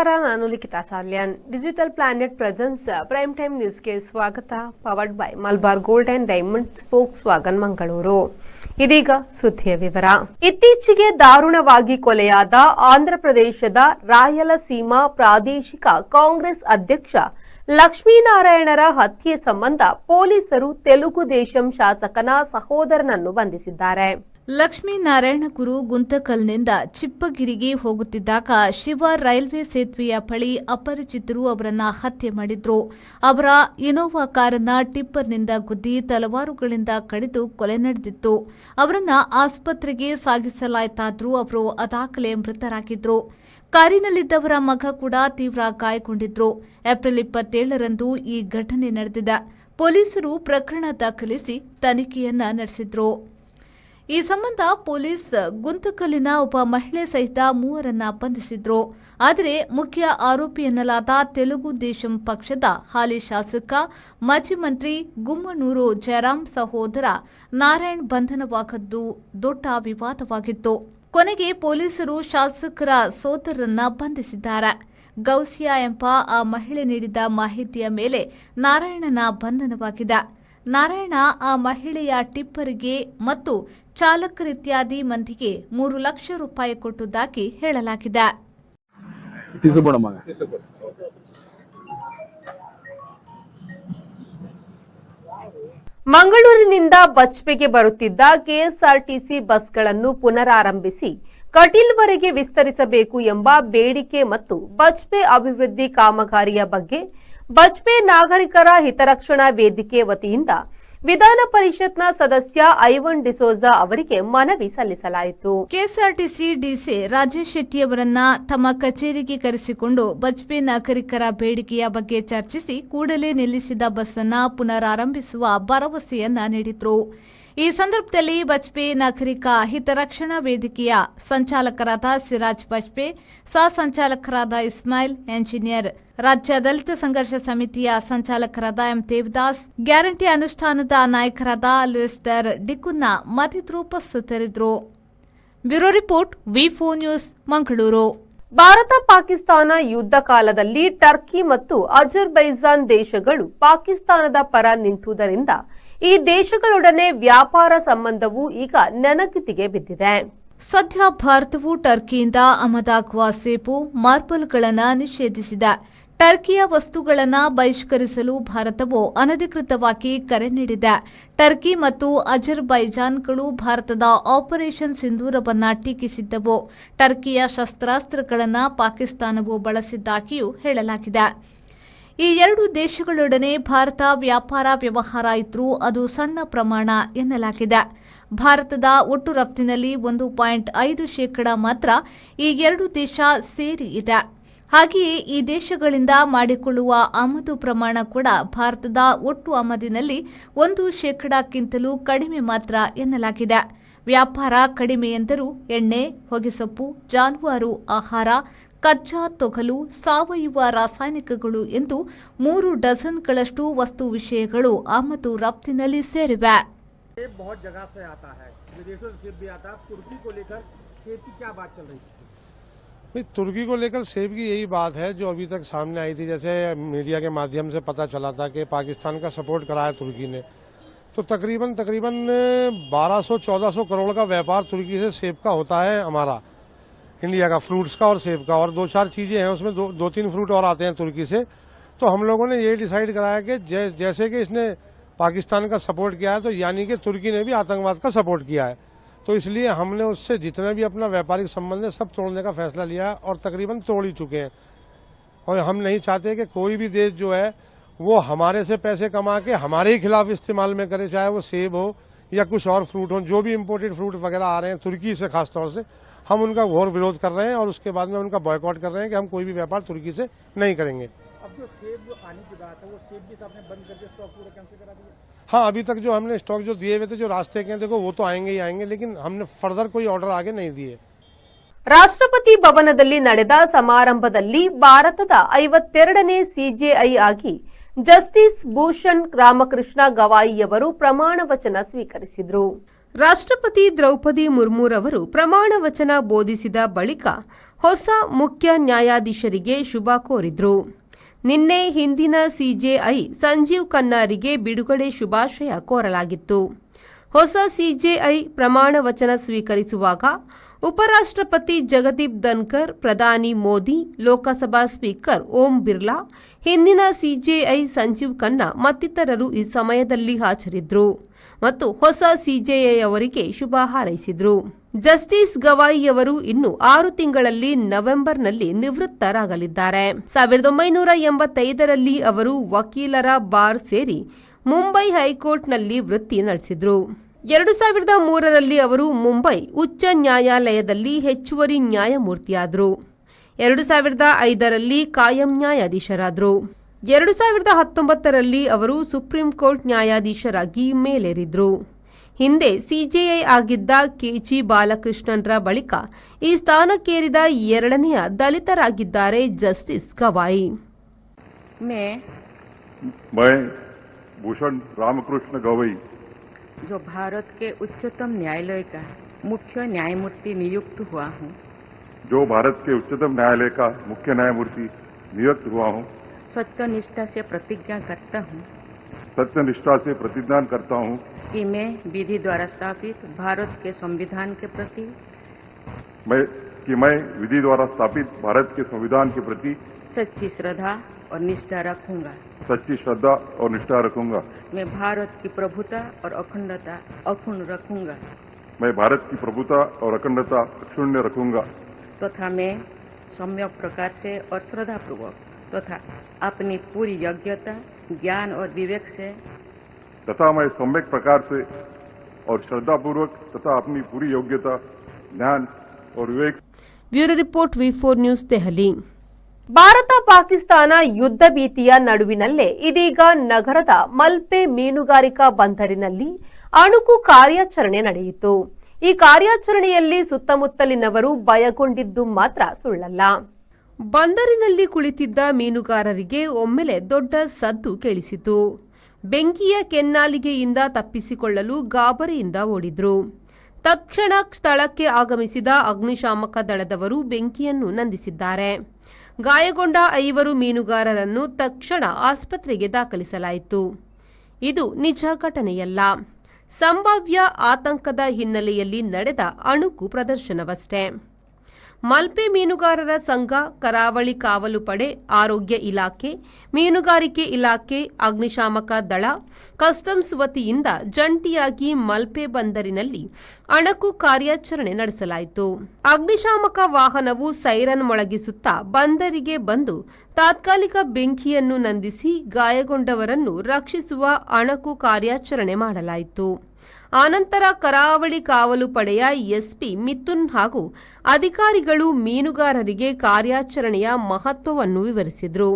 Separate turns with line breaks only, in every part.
ನಮಸ್ಕಾರ, ನಾನು Likhita Salyan digital planet presence prime time ನ್ಯೂಸ್ಗೆ ಸ್ವಾಗತ. Powered by Malabar gold and diamonds Volkswagen Mangaluru ಇದೀಗ ಸುದ್ದಿಯ ವಿವರ. ಇತ್ತೀಚೆಗೆ ದಾರುಣವಾಗಿ ಕೊಲೆಯಾದ ಆಂಧ್ರಪ್ರದೇಶದ ರಾಯಲಸೀಮಾ ಪ್ರಾದೇಶಿಕ ಕಾಂಗ್ರೆಸ್ ಅಧ್ಯಕ್ಷ ಲಕ್ಷ್ಮೀನಾರಾಯಣರ ಹತ್ಯೆ ಸಂಬಂಧ ಪೊಲೀಸರು ತೆಲುಗು ದೇಶಂ ಶಾಸಕನ ಸಹೋದರನನ್ನು ಬಂಧಿಸಿದ್ದಾರೆ.
ಲಕ್ಷ್ಮೀನಾರಾಯಣ ಗುರು ಗುಂತಕಲ್ನಿಂದ ಚಿಪ್ಪಗಿರಿಗೆ ಹೋಗುತ್ತಿದ್ದಾಗ ಶಿವ ರೈಲ್ವೆ ಸೇತುವೆಯ ಬಳಿ ಅಪರಿಚಿತರು ಅವರನ್ನ ಹತ್ಯೆ ಮಾಡಿದ್ರು. ಅವರ ಇನೋವಾ ಕಾರನ್ನ ಟಿಪ್ಪರ್ನಿಂದ ಗುದ್ದಿ ತಲವಾರುಗಳಿಂದ ಕಡಿದು ಕೊಲೆ ನಡೆದಿತ್ತು. ಅವರನ್ನ ಆಸ್ಪತ್ರೆಗೆ ಸಾಗಿಸಲಾಯಿತಾದ್ರೂ ಅವರು ಅದಾಗಲೇ ಮೃತರಾಗಿದ್ರು. ಕಾರಿನಲ್ಲಿದ್ದವರ ಮಗ ಕೂಡ ತೀವ್ರ ಗಾಯಗೊಂಡಿದ್ರು. ಏಪ್ರಿಲ್ ಇಪ್ಪತ್ತೇಳರಂದು ಈ ಘಟನೆ ನಡೆದಿದೆ. ಪೊಲೀಸರು ಪ್ರಕರಣ ದಾಖಲಿಸಿ ತನಿಖೆಯನ್ನ ನಡೆಸಿದ್ರು. ಈ ಸಂಬಂಧ ಪೊಲೀಸ್ ಗುಂತಕಲ್ಲಿನ ಒಬ್ಬ ಮಹಿಳೆ ಸಹಿತ ಮೂವರನ್ನ ಬಂಧಿಸಿದ್ರು. ಆದರೆ ಮುಖ್ಯ ಆರೋಪಿಯನ್ನಲಾದ ತೆಲುಗು ದೇಶಂ ಪಕ್ಷದ ಹಾಲಿ ಶಾಸಕ, ಮಾಜಿ ಮಂತ್ರಿ ಗುಮ್ಮನೂರು ಜಯರಾಮ್ ಸಹೋದರ ನಾರಾಯಣ್ ಬಂಧನವಾಗದ್ದು ದೊಡ್ಡ ವಿವಾದವಾಗಿತ್ತು. ಕೊನೆಗೆ ಪೊಲೀಸರು ಶಾಸಕರ ಸೋದರನ್ನ ಬಂಧಿಸಿದ್ದಾರೆ. ಗೌಸಿಯಾ ಎಂಬ ಆ ಮಹಿಳೆ ನೀಡಿದ ಮಾಹಿತಿಯ ಮೇಲೆ ನಾರಾಯಣನ ಬಂಧನವಾಗಿದೆ. ನಾರಾಯಣ ಆ ಮಹಿಳೆಯ ಟಿಪ್ಪರಿಗೆ ಮತ್ತು ಚಾಲಕರಿತ್ಯಾದಿ ಮಂದಿಗೆ ಮೂರು ಲಕ್ಷ ರೂಪಾಯಿ ಕೊಟ್ಟುದಾಗಿ ಹೇಳಲಾಗಿದೆ.
ಮಂಗಳೂರಿನಿಂದ ಬಜ್ಪೆಗೆ ಬರುತ್ತಿದ್ದ ಕೆಎಸ್ಆರ್ಟಿಸಿ ಬಸ್ಗಳನ್ನು ಪುನರಾರಂಭಿಸಿ ಕಟೀಲ್ವರೆಗೆ ವಿಸ್ತರಿಸಬೇಕು ಎಂಬ ಬೇಡಿಕೆ ಮತ್ತು ಬಜ್ಪೆ ಅಭಿವೃದ್ಧಿ ಕಾಮಗಾರಿಯ ಬಗ್ಗೆ ಬಜ್ಪೆ ನಾಗರಿಕರ ಹಿತರಕ್ಷಣಾ ವೇದಿಕೆ ವತಿಯಿಂದ ವಿಧಾನ ಪರಿಷತ್ನ ಸದಸ್ಯ ಐವನ್ ಡಿಸೋಜಾ ಅವರಿಗೆ ಮನವಿ ಸಲ್ಲಿಸಲಾಯಿತು.
ಕೆಎಸ್ಆರ್ಟಿಸಿ ಡಿಸಿ ರಾಜೇಶ್ ಶೆಟ್ಟಿಯವರನ್ನ ತಮ್ಮ ಕಚೇರಿಗೆ ಕರೆಸಿಕೊಂಡು ಬಜ್ಪೆ ನಾಗರಿಕರ ಬೇಡಿಕೆಯ ಬಗ್ಗೆ ಚರ್ಚಿಸಿ ಕೂಡಲೇ ನಿಲ್ಲಿಸಿದ ಬಸ್ ಅನ್ನ ಪುನರಾರಂಭಿಸುವ ಭರವಸೆಯನ್ನ ನೀಡಿದ್ರು. ಈ ಸಂದರ್ಭದಲ್ಲಿ ಬಜ್ಪೆ ನಾಗರಿಕ ಹಿತರಕ್ಷಣಾ ವೇದಿಕೆಯ ಸಂಚಾಲಕರಾದ ಸಿರಾಜ್ ಬಜ್ಪೆ ಸಹ ಸಂಚಾಲಕರಾದ ಇಸ್ಮಾಯಿಲ್, ಎಂಜಿನಿಯರ್ ರಾಜ್ಯ ದಲಿತ ಸಂಘರ್ಷ ಸಮಿತಿಯ ಸಂಚಾಲಕರಾದ ಎಂ ದೇವದಾಸ್, ಗ್ಯಾರಂಟಿ ಅನುಷ್ಠಾನದ ನಾಯಕರಾದ ಲಿಸ್ಟರ್ ಡಿಕುನ್ನ ಮತ್ತಿತರರು ಉಪಸ್ಥಿತರಿದ್ದರು. Bureau report, V news, Mangaluru.
Bharat Pakistan ಯುದ್ಧ ಕಾಲದಲ್ಲಿ ಟರ್ಕಿ ಮತ್ತು ಅಜರ್ಬೈಜಾನ್ ದೇಶಗಳು ಪಾಕಿಸ್ತಾನದ ಪರ ನಿಂತುದರಿಂದ ಈ ದೇಶಗಳೊಡನೆ ವ್ಯಾಪಾರ ಸಂಬಂಧವು ಈಗ ನೆನಗುತಿಗೆ ಬಿದ್ದಿದೆ.
ಸದ್ಯ ಭಾರತವು ಟರ್ಕಿಯಿಂದ ಆಮದಾಗುವ ಸೇಬು, ಮಾರ್ಬಲ್ಗಳನ್ನು ನಿಷೇಧಿಸಿದೆ. ಟರ್ಕಿಯ ವಸ್ತುಗಳನ್ನು ಬಹಿಷ್ಕರಿಸಲು ಭಾರತವು ಅನಧಿಕೃತವಾಗಿ ಕರೆ ನೀಡಿದೆ. ಟರ್ಕಿ ಮತ್ತು ಅಜರ್ಬೈಜಾನ್ಗಳು ಭಾರತದ ಆಪರೇಷನ್ ಸಿಂಧೂರವನ್ನು ಟೀಕಿಸಿದ್ದವು. ಟರ್ಕಿಯ ಶಸ್ತ್ರಾಸ್ತ್ರಗಳನ್ನು ಪಾಕಿಸ್ತಾನವು ಬಳಸಿದ್ದಾಗಿಯೂ ಹೇಳಲಾಗಿದೆ. ಈ ಎರಡು ದೇಶಗಳೊಡನೆ ಭಾರತ ವ್ಯಾಪಾರ ವ್ಯವಹಾರ ಇದ್ರೂ ಅದು ಸಣ್ಣ ಪ್ರಮಾಣ ಎನ್ನಲಾಗಿದೆ. ಭಾರತದ ಒಟ್ಟು ರಫ್ತಿನಲ್ಲಿ ಒಂದು ಪಾಯಿಂಟ್ ಐದು ಶೇಕಡ ಮಾತ್ರ ಈ ಎರಡು ದೇಶ ಸೇರಿ ಇದೆ. ಹಾಗೆಯೇ ಈ ದೇಶಗಳಿಂದ ಮಾಡಿಕೊಳ್ಳುವ ಆಮದು ಪ್ರಮಾಣ ಕೂಡ ಭಾರತದ ಒಟ್ಟು ಆಮದಿನಲ್ಲಿ ಒಂದು ಶೇಕಡಕ್ಕಿಂತಲೂ ಕಡಿಮೆ ಮಾತ್ರ ಎನ್ನಲಾಗಿದೆ ವ್ಯಾಪಾರ ಕಡಿಮೆ ಎಂದರೂ ಎಣ್ಣೆ ಹೊಗೆಸೊಪ್ಪು ಜಾನುವಾರು ಆಹಾರ ಕಚ್ಚಾ ತೊಗಲು ಸಾವಯವ ರಾಸಾಯನಿಕಗಳು ಎಂದು ಮೂರು ಡಜನ್ಗಳಷ್ಟು ವಸ್ತು ವಿಷಯಗಳು ಆಮದು ರಫ್ತಿನಲ್ಲಿ ಸೇರಿವೆ
सेब बहुत जगह से आता है विदेशों से सेब भी आता है तुर्की को लेकर सेब की क्या बात चल रही है
भाई तुर्की को लेकर सेब की यही बात है जो अभी तक सामने आई थी। जैसे मीडिया के माध्यम से पता चला था कि पाकिस्तान का सपोर्ट कराया तुर्की ने। तो तकरीबन तकरीबन 1200-1400 करोड़ का व्यापार तुर्की से सेब का होता है हमारा इंडिया का फ्रूट्स का और सेब का। और दो चार चीज़ें हैं उसमें दो, दो तीन फ्रूट और आते हैं तुर्की से। तो हम लोगों ने ये डिसाइड कराया कि जै, जैसे कि इसने पाकिस्तान का सपोर्ट किया है तो यानी कि तुर्की ने भी आतंकवाद का सपोर्ट किया है। तो इसलिए हमने उससे जितना भी अपना व्यापारिक संबंध है, सब तोड़ने का फैसला लिया और तकरीबन तोड़ ही चुके हैं। और हम नहीं चाहते कि कोई भी देश जो है, वो हमारे से पैसे कमा के हमारे ही खिलाफ इस्तेमाल में करे, चाहे वो सेब हो या कुछ और फ्रूट हो, जो भी इम्पोर्टेड फ्रूट वगैरह आ रहे हैं तुर्की से खासतौर से, हम उनका घोर विरोध कर रहे हैं और उसके बाद में उनका बॉयकॉट कर रहे हैं कि हम कोई भी व्यापार तुर्की से नहीं करेंगे।
अब जो सेब आने की बात है, वो सेब भी आपने बंद करके स्टॉक पूरा कैंसिल करा दिया
हाँ अभी तक जो हमने स्टॉक जो दिए हुए थे जो रास्ते के हैं देखो वो तो आएंगे ही आएंगे लेकिन हमने फर्दर कोई ऑर्डर आगे नहीं दिए
ರಾಷ್ಟ್ರಪತಿ ಭವನದಲ್ಲಿ ನಡೆದ ಸಮಾರಂಭದಲ್ಲಿ ಭಾರತದ ಐವತ್ತೆರಡನೇ ಸಿಜೆಐ ಆಗಿ ಜಸ್ಟಿಸ್ ಭೂಷಣ್ ರಾಮಕೃಷ್ಣ ಗವಾಯಿಯವರು ಪ್ರಮಾಣ ವಚನ ಸ್ವೀಕರಿಸಿದರು ರಾಷ್ಟ್ರಪತಿ ದ್ರೌಪದಿ ಮುರ್ಮುರವರು ಪ್ರಮಾಣ ವಚನ ಬೋಧಿಸಿದ ಬಳಿಕ ಹೊಸ ಮುಖ್ಯ ನ್ಯಾಯಾಧೀಶರಿಗೆ ಶುಭ ಕೋರಿದ್ರು ನಿನ್ನೆ ಹಿಂದಿನ ಸಿಜೆಐ ಸಂಜೀವ್ ಖನ್ನಾರಿಗೆ ಬಿಡುಗಡೆ ಶುಭಾಶಯ ಕೋರಲಾಗಿತ್ತು. ಹೊಸ ಸಿಜೆಐ ಪ್ರಮಾಣ ವಚನ ಸ್ವೀಕರಿಸುವಾಗ ಉಪರಾಷ್ಟ್ರಪತಿ ಜಗದೀಪ್ ಧನ್ಕರ್, ಪ್ರಧಾನಿ ಮೋದಿ, ಲೋಕಸಭಾ ಸ್ಪೀಕರ್ ಓಂ ಬಿರ್ಲಾ, ಹಿಂದಿನ ಸಿಜೆಐ ಸಂಜೀವ್ ಖನ್ನಾ ಮತ್ತಿತರರು ಈ ಸಮಯದಲ್ಲಿ ಹಾಜರಿದ್ದರು ಮತ್ತು ಹೊಸ ಸಿಜೆಐ ಅವರಿಗೆ ಶುಭ ಹಾರೈಸಿದರು. ಜಸ್ಟಿಸ್ ಗವಾಯಿಯವರು ಇನ್ನು ಆರು ತಿಂಗಳಲ್ಲಿ ನವೆಂಬರ್ನಲ್ಲಿ ನಿವೃತ್ತರಾಗಲಿದ್ದಾರೆ. ಸಾವಿರದ ಒಂಬೈನೂರ ಎಂಬತ್ತೈದರಲ್ಲಿ ಅವರು ವಕೀಲರ ಬಾರ್ ಸೇರಿ ಮುಂಬೈ ಹೈಕೋರ್ಟ್ನಲ್ಲಿ ವೃತ್ತಿ ನಡೆಸಿದ್ರು. ಎರಡು ಸಾವಿರದ ಮೂರರಲ್ಲಿ ಅವರು ಮುಂಬೈ ಉಚ್ಚ ನ್ಯಾಯಾಲಯದಲ್ಲಿ ಹೆಚ್ಚುವರಿ ನ್ಯಾಯಮೂರ್ತಿಯಾದರು. ಎರಡು ಸಾವಿರದ ಐದರಲ್ಲಿ ಕಾಯಂ ನ್ಯಾಯಾಧೀಶರಾದರು. ಎರಡು ಸಾವಿರದ ಹತ್ತೊಂಬತ್ತರಲ್ಲಿ ಅವರು ಸುಪ್ರೀಂ ಕೋರ್ಟ್ ನ್ಯಾಯಾಧೀಶರಾಗಿ ಮೇಲೇರಿದ್ರು. ಹಿಂದೆ ಸಿಜೆಐ ಆಗಿದ್ದ ಕೆಜಿ ಬಾಲಕೃಷ್ಣನ್ರ ಬಳಿಕ ಈ ಸ್ಥಾನಕ್ಕೇರಿದ ಎರಡನೆಯ ದಲಿತರಾಗಿದ್ದಾರೆ ಜಸ್ಟಿಸ್ ಗವಾಯಿ
मैं
मैं भूषण रामकृष्ण गवई
जो भारत के उच्चतम न्यायालय का मुख्य न्यायमूर्ति नियुक्त हुआ हूँ
जो भारत के उच्चतम न्यायालय का मुख्य न्यायमूर्ति नियुक्त हुआ हूँ
सत्यनिष्ठा से प्रतिज्ञा करता हूँ
सत्य निष्ठा से प्रतिज्ञान करता हूँ
कि मैं विधि द्वारा स्थापित भारत के संविधान के प्रति।
मैं कि मैं विधि द्वारा स्थापित भारत के संविधान के प्रति
सच्ची श्रद्धा और निष्ठा रखूँगा।
सच्ची श्रद्धा और निष्ठा रखूँगा।
मैं भारत की प्रभुता और अखंडता अक्षुण्ण रखूँगा।
मैं भारत की प्रभुता और अखंडता शून्य रखूँगा।
तथा तो मैं सम्यक प्रकार से और श्रद्धापूर्वक तथा तो अपनी पूरी योग्यता ज्ञान और विवेक से
तथा मैं सम्यक प्रकार से और श्रद्धापूर्वक तथा अपनी पूरी योग्यता ज्ञान और विवेक
bureau report V four news Delhi Bharat Pakistan ಯುದ್ಧ ಭೀತಿಯ ನಡುವಿನಲ್ಲೇ ಇದೀಗ ನಗರದ ಮಲ್ಪೆ ಮೀನುಗಾರಿಕಾ ಬಂದರಿನಲ್ಲಿ ಅಣುಕು ಕಾರ್ಯಾಚರಣೆ ನಡೆಯಿತು ಈ ಕಾರ್ಯಾಚರಣೆಯಲ್ಲಿ ಸುತ್ತಮುತ್ತಲಿನವರು ಭಯಗೊಂಡಿದ್ದು ಮಾತ್ರ ಸುಳ್ಳಲ್ಲ ಬಂದರಿನಲ್ಲಿ ಕುಳಿತಿದ್ದ ಮೀನುಗಾರರಿಗೆ ಒಮ್ಮೆಲೆ ದೊಡ್ಡ ಸದ್ದು ಕೇಳಿಸಿತು ಬೆಂಕಿಯ ಕೆನ್ನಾಲಿಗೆಯಿಂದ ತಪ್ಪಿಸಿಕೊಳ್ಳಲು ಗಾಬರಿಯಿಂದ ಓಡಿದ್ರು. ತಕ್ಷಣ ಸ್ಥಳಕ್ಕೆ ಆಗಮಿಸಿದ ಅಗ್ನಿಶಾಮಕ ದಳದವರು ಬೆಂಕಿಯನ್ನು ನಂದಿಸಿದ್ದಾರೆ. ಗಾಯಗೊಂಡ ಐವರು ಮೀನುಗಾರರನ್ನು ತಕ್ಷಣ ಆಸ್ಪತ್ರೆಗೆ ದಾಖಲಿಸಲಾಯಿತು. ಇದು ನಿಜ ಘಟನೆಯಲ್ಲ. ಸಂಭಾವ್ಯ ಆತಂಕದ ಹಿನ್ನೆಲೆಯಲ್ಲಿ ನಡೆದ ಅಣುಕು ಪ್ರದರ್ಶನವಷ್ಟೇ. ಮಲ್ಪೆ ಮೀನುಗಾರರ ಸಂಘ, ಕರಾವಳಿ ಕಾವಲು ಪಡೆ, ಆರೋಗ್ಯ ಇಲಾಖೆ, ಮೀನುಗಾರಿಕೆ ಇಲಾಖೆ, ಅಗ್ನಿಶಾಮಕ ದಳ, ಕಸ್ಟಮ್ಸ್ ವತಿಯಿಂದ ಜಂಟಿಯಾಗಿ ಮಲ್ಪೆ ಬಂದರಿನಲ್ಲಿ ಅಣಕು ಕಾರ್ಯಾಚರಣೆ ನಡೆಸಲಾಯಿತು. ಅಗ್ನಿಶಾಮಕ ವಾಹನವು ಸೈರನ್ ಮೊಳಗಿಸುತ್ತಾ ಬಂದರಿಗೆ ಬಂದು ತಾತ್ಕಾಲಿಕ ಬೆಂಕಿಯನ್ನು ನಂದಿಸಿ ಗಾಯಗೊಂಡವರನ್ನು ರಕ್ಷಿಸುವ ಅಣಕು ಕಾರ್ಯಾಚರಣೆ ಮಾಡಲಾಯಿತು. ಆನಂತರ ಕರಾವಳಿ ಕಾವಲು ಪಡೆಯ ಎಸ್ಪಿ ಮಿಥುನ್ ಹಾಗೂ ಅಧಿಕಾರಿಗಳು ಮೀನುಗಾರರಿಗೆ ಕಾರ್ಯಾಚರಣೆಯ ಮಹತ್ವವನ್ನು ವಿವರಿಸಿದರು.